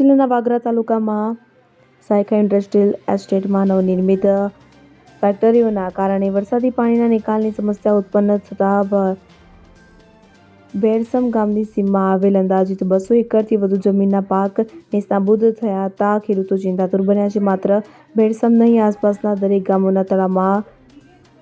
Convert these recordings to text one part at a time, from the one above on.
જિલ્લાના વાગરા તાલુકામાં સાયખા ઇન્ડસ્ટ્રીયલ એસ્ટેટમાં નવનિર્મિત ફેક્ટરીઓના કારણે વરસાદી પાણીના નિકાલની સમસ્યા ઉત્પન્ન થતાં બેરસમ ગામની સીમમાં આવેલ અંદાજિત બસો એકરથી વધુ જમીનના પાક નિસ્નાબૂદ થયા હતા. ખેડૂતો ચિંતાતુર બન્યા છે. માત્ર ભેરસમ નહીં, આસપાસના દરેક ગામોના તળાવમાં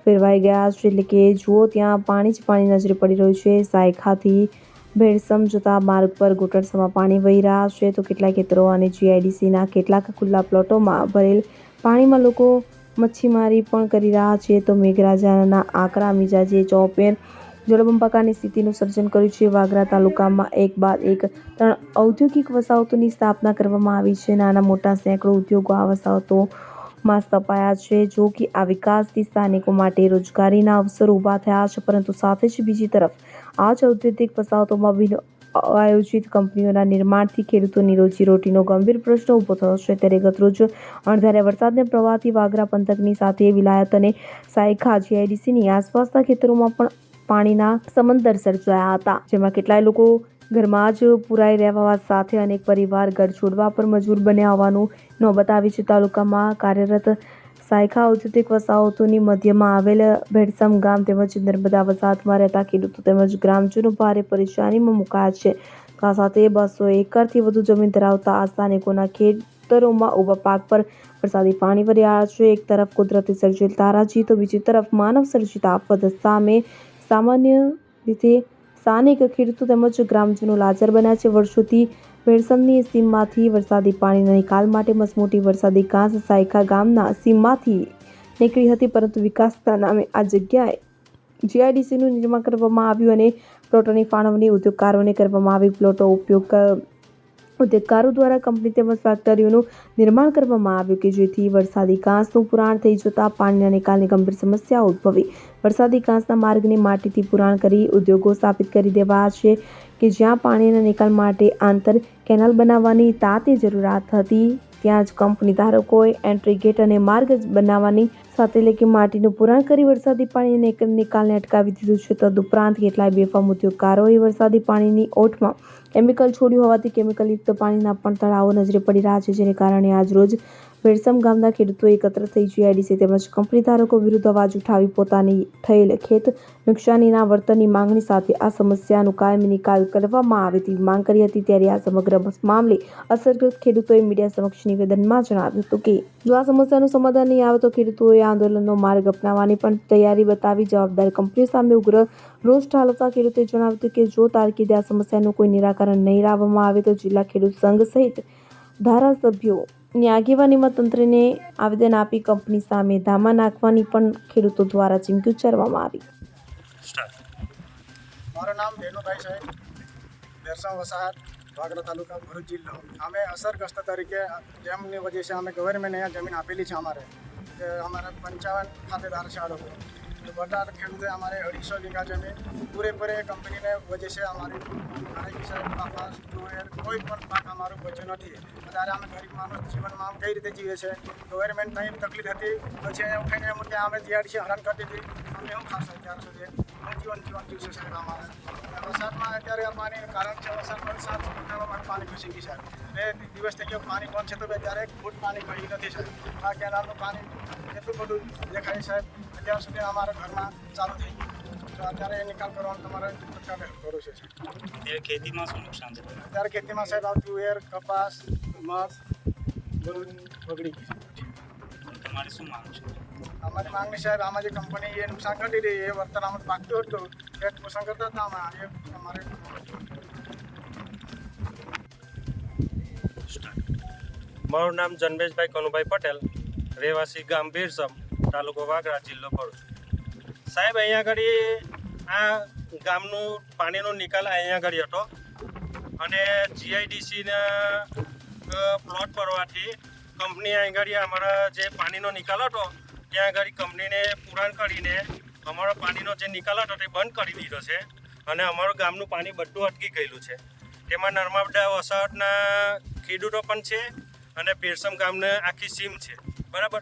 ફેરવાઈ ગયા છે. એટલે કે જુઓ, ત્યાં પાણી જ પાણી નજરે પડી રહ્યું છે. સાયખાથી ભેરસમ જતા માર્ગ પર ઘૂંટણસમાં પાણી વહી રહ્યા છે, તો કેટલાક ખેતરો અને જીઆઈડીસીના કેટલાક ખુલ્લા પ્લોટોમાં ભરેલ પાણીમાં લોકો મચ્છીમારી પણ કરી રહ્યા છે. તો મેઘરાજાના આકરા મિજાજે ચોપેર જળબંબાકારની સ્થિતિનું સર્જન કર્યું છે. વાગરા તાલુકામાં એક બાદ એક ત્રણ ઔદ્યોગિક વસાહતોની સ્થાપના કરવામાં આવી છે. નાના મોટા સેંકડો ઉદ્યોગો આ વસાહતોમાં સ્થપાયા છે, જો કે આ વિકાસથી સ્થાનિકો માટે રોજગારીના અવસરો ઊભા થયા છે, પરંતુ સાથે જ બીજી તરફ આ જ ઔદ્યોગિક વસાહતોમાં બિન આયોજિત કંપનીઓના નિર્માણથી ખેડૂતોની રોજીરોટીનો ગંભીર પ્રશ્ન ઊભો થયો છે. ત્યારે ગતરોજ અણધાર્યા વરસાદને પ્રવાહથી વાગરા પંથકની સાથે વિલાયત અને સાયખા જીઆઈડીસીની આસપાસના ખેતરોમાં પણ પાણીના સમંદર સર્જાયા હતા, જેમાં કેટલાય લોકો ઘરમાં જ પુરાઈ રહેવા સાથે અનેક પરિવાર ઘર છોડવા પર મજબૂર બન્યા હોવાનું નોબત આવી છે. તાલુકામાં કાર્યરત સાયખા ઔદ્યોગિક વસાહતોની મધ્યમાં આવેલ ભેડસમ ગામ તેમજ નર્મદા વસાહતમાં રહેતા ખેડૂતો તેમજ ગ્રામજનો ભારે પરેશાનીમાં મુકાયા છે. આ સાથે બસો એકરથી વધુ જમીન ધરાવતા આ સ્થાનિકોના ખેતરોમાં ઊભા પાક પર વરસાદી પાણી વર્યા છે. એક તરફ કુદરતી સર્જેલ તારાજી તો બીજી તરફ માનવ સર્જિત આફત સામે સામાન્ય રીતે સ્થાનિક ખેડૂતો તેમજ ગ્રામજનો લાજર બન્યા છે. વર્ષોથી ભેળસમની સીમમાંથી વરસાદી પાણીના નિકાલ માટે મસમોટી વરસાદી કાંસ સાયખા ગામના સીમમાંથી નીકળી હતી, પરંતુ વિકાસના નામે આ જગ્યાએ જીઆઈડીસીનું નિર્માણ કરવામાં આવ્યું અને પ્લોટોની ફાળવણી ઉદ્યોગકારોને કરવામાં આવી. પ્લોટો ઉપયોગ ઉદ્યોગકારો દ્વારા કંપની તેમજ ફેક્ટરીઓનું નિર્માણ કરવામાં આવ્યું કે જેથી વરસાદી કાંસનું પુરાણ થઈ જતાં પાણીના નિકાલની ગંભીર સમસ્યા ઉદ્ભવી. વરસાદી કાંસના માર્ગને માટીથી પુરાણ કરી ઉદ્યોગો સ્થાપિત કરી દેવા છે કે જ્યાં પાણીના નિકાલ માટે આંતર કેનાલ બનાવવાની તાતી જરૂરિયાત હતી. ત્યાં જ કંપની ધારકોએ એન્ટ્રી ગેટ અને માર્ગ બનાવવાની સાથે એટલે કે માટીનું પુરાણ કરી વરસાદી પાણીને નિકાલને અટકાવી દીધું છે. તદુપરાંત કેટલાય બેફામ ઉદ્યોગકારોએ વરસાદી પાણીની ઓઠમાં કેમિકલ છોડ્યું હોવાથી કેમિકલયુક્ત પાણીના પણ તળાવો નજરે પડી રહ્યા છે, જેને કારણે આજરોજ ભેડસમ ગામના ખેડૂતો એકત્ર થઈ જીઆઈડીસી તેમજ કંપની ધારકો વિરુદ્ધ અવાજ ઉઠાવી પોતાની થયેલ ખેત નુકસાનીના વળતરની માંગણી સાથે આ સમસ્યાનું કાયમી નિકાલ કરવામાં આવે તેવી માંગ કરી હતી. ત્યારે આ સમગ્ર મામલે અસરગ્રસ્ત ખેડૂતોએ મીડિયા સમક્ષ નિવેદનમાં જણાવ્યું હતું કે, જો આ સમસ્યાનું સમાધાન નહીં આવે તો ખેડૂતોએ આંદોલનનો માર્ગ અપનાવવાની પણ તૈયારી બતાવી જવાબદાર કંપનીઓ સામે ઉગ્ર રોષ ઠાલવતા ખેડૂતોએ જણાવ્યું હતું કે, જો તારકીદે આ સમસ્યાનું કોઈ નિરાકરણ નહીં લાવવામાં આવે તો જિલ્લા ખેડૂત સંઘ સહિત ધારાસભ્યોની આગેવાનીમાં તંત્રને આવેદન આપી કંપની સામે ધામા નાખવાની પણ ખેડૂતો દ્વારા ચીમકી ઉચ્ચારવામાં આવી. મારું નામ ભેનુભાઈ સાહેબ બેરસા વસાહત વાગરા તાલુકા ભરૂચ જિલ્લો. અમે અસરગ્રસ્ત તરીકે જેમની વજહ છે અમે ગવર્મેન્ટ અહીંયા જમીન આપેલી છે અમારે. અમારા અમારે પંચાવન ખાતેદાર છે આ લોકો. બધા ખેડૂતે અમારે અઢીસો વીઘા જમીન પૂરેપૂરે કંપનીને વજહ છે અમારી. ખારેકી સાહેબ કપાસ તુવેર કોઈ પણ પાક અમારું બચ્યો નથી. અત્યારે અમે ગરીબ માણસ જીવનમાં આમ કઈ રીતે જીવે છે? ગવર્મેન્ટ નહીં તકલીફ હતી. પછી એમ થઈને એમ કે અમે જીઆરડીસી હેરાન કરતી હતી. અમે એવું ખાસ અત્યાર સુધી? જીવન જીવન જીવશે સાહેબ અમારે. અત્યારે અમારે પાણી કારણ છે વરસાદ સાત ફૂટમાં પાણી ઘૂસી ગયું છે. બે દિવસ થઈ ગયો પાણી બંધ છે તો બે ત્યારે ફૂટ પાણી ગયું નથી સાહેબ આ કેનાલનું પાણી એટલું બધું દેખાય સાહેબ અત્યાર સુધી અમારા ઘરમાં ચાલુ થઈ ગયું. તો અત્યારે એ નિકાલ કરવાનું તમારે અત્યારે કરું છે. સાહેબ ખેતીમાં શું નુકસાન છે? અત્યારે ખેતીમાં સાહેબ આ તુવેર કપાસ મગ બધું બગડી ગયું તમારી શું માંગ છે? અમારી માંગણી સાહેબ આમાં જે કંપની એ નુકસાન કરી રહી એ વર્તન આમાં પાકતું હતું. મારું નામ જનમેશભાઈ કનુભાઈ પટેલ, રહેવાસી ગામ બીરસમ તાલુકો વાગરા, જિલ્લો ભરૂચ. સાહેબ, અહીંયા આગળ આ ગામનું પાણીનો નિકાલ અહીંયા આગળ હતો અને જીઆઈડીસીના પ્લોટ પરવાથી કંપની આગળ અમારા જે પાણીનો નિકાલ હતો, ત્યાં આગળ કંપનીને પુરાણ કરીને અમારો પાણીનો જે નિકાલ હતો તે બંધ કરી દીધો છે અને અમારું ગામનું પાણી બધું અટકી ગયેલું છે. તેમાં નર્મદા વસાવટના ખેડૂતો પણ છે અને પેરસમ ગામને આખી સીમ છે. બરાબર?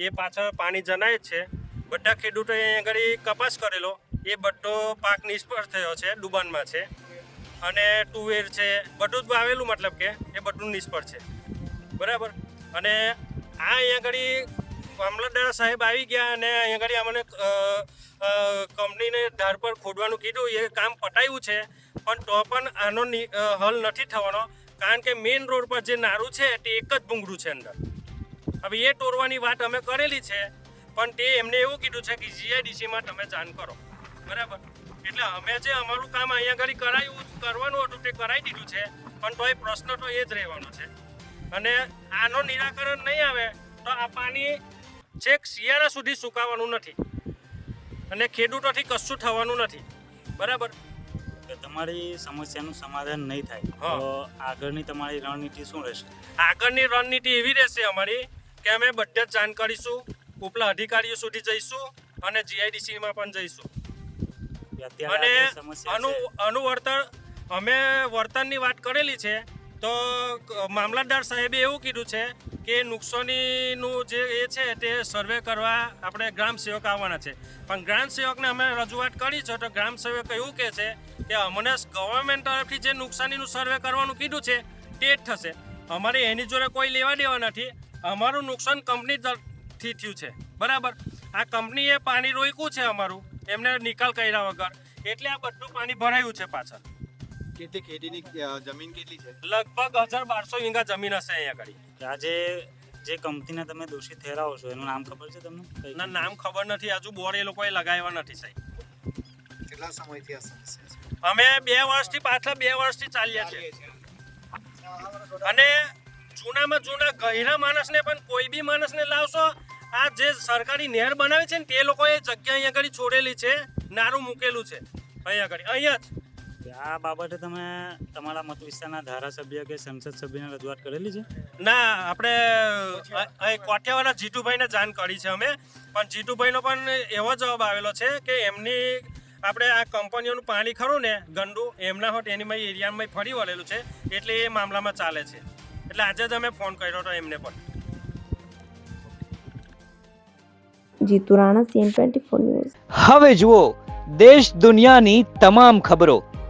એ પાછળ પાણી જનાય છે. બધા ખેડૂતોએ આગળ કપાસ કરેલો, એ બધો પાક નિષ્ફળ થયો છે, ડુબાનમાં છે. અને તુવેર છે, બધું જ વાવેલું મતલબ કે એ બધું નિષ્ફળ છે. બરાબર? અને આ અહીંયા ઘડી મામલતદાર સાહેબ આવી ગયા અને અહીંયા ઘડી અમને કંપનીને ધાર પર ખોદવાનું કીધું. એ કામ પટાયું છે, પણ તો પણ આનો હલ નથી થવાનો. કારણ કે મેઇન રોડ પર જે નારું છે, તે એક જ ભૂંગળું છે અંદર. હવે એ તોડવાની વાત અમે કરેલી છે, પણ તે એમને એવું કીધું છે કે જીઆઈડીસીમાં તમે જાણ કરો. બરાબર? એટલે અમે જે અમારું કામ અહીંયા આગળ કરાયું, કરવાનું હતું તે કરાવી દીધું છે, પણ તો એ પ્રશ્ન તો એ જ રહેવાનો છે. અને આનો નિરાકરણ નહીં આવે, તો આ પાણી છેક શિયાળા સુધી સુકાવાનું નથી અને ખેડૂતોથી કશું થવાનું નથી. બરાબર? કે તમારી સમસ્યાનું સમાધાન નહીં થાય. તો આગળની તમારી રણનીતિ શું રહેશે? આગળની રણનીતિ એવી રહેશે અમારી કે અમે બધે જ જાણ કરીશું ઉપલા અધિકારીઓ સુધી જઈશું અને જીઆઈડીસીમાં પણ જઈશું. અને અનુ અનુવર્તન અમે વર્તનની વાત કરેલી છે તો મામલતદાર સાહેબે એવું કીધું છે કે નુકસાનીનું જે એ છે તે સર્વે કરવા આપણે ગ્રામ સેવક આવવાના છે. પણ ગ્રામ સેવકને અમે રજૂઆત કરી છે તો ગ્રામ સેવક એવું કહે છે કે અમને ગવર્મેન્ટ તરફથી જે નુકસાનીનું સર્વે કરવાનું કીધું છે તે જ થશે. અમારે એની જોડે કોઈ લેવા દેવા નથી. અમારું નુકસાન કંપની તરફથી થયું છે. બરાબર? આ કંપનીએ પાણી રોક્યું છે અમારું. એમને નિકાલ કર્યા વગર. એટલે આ બધું પાણી ભરાયું છે પાછળ. કેટલી ખેતીની જમીન કેટલી છે? લગભગ હજાર બારસો વીઘા જમીન હશે અહીંયા આગળ કે આજે જે કંપનીને તમે દોષિત ઠેરાવો છો એનું નામ ખબર છે તમને? ના નામ ખબર નથી. હજુ બોર્ડ એ લોકોએ લગાવ્યા નથી સાહેબ. કેટલા સમયથી આ સમસ્યા અમે બે વર્ષથી પાછલા બે વર્ષથી ચાલ્યા છે અને જૂનામાં જૂના ગહેરા માણસને પણ કોઈ બી માણસને લાવશો આ જે સરકારી નહેર બનાવી છે ને તે લોકોએ જગ્યા અહીંયા આગળ છોડેલી છે નારું મૂકેલું છે. અહીંયા આગળ અહીંયા જ. આ બાબતે તમે તમારા મત વિસ્તારના ધારાસભ્ય કે સંસદ સભ્યને રજૂઆત કરેલી છે? ના આપણે કોઠિયાવાડા અહીં જીતુભાઈને જાણ કરી છે અમે. પણ જીતુભાઈનો પણ એવો જવાબ આવેલો છે કે એમની આપણે આ કંપનીઓનું પાણી ખરું ને ગંદુ એમના હોટ એની એરિયામાં ફરી વળેલું છે એટલે એ મામલામાં ચાલે છે. એટલે આજે જ અમે ફોન કર્યો હતો એમને પણ. Jitu Rana CN twenty four news. હવે જુઓ દેશ દુનિયાની તમામ ખબરો.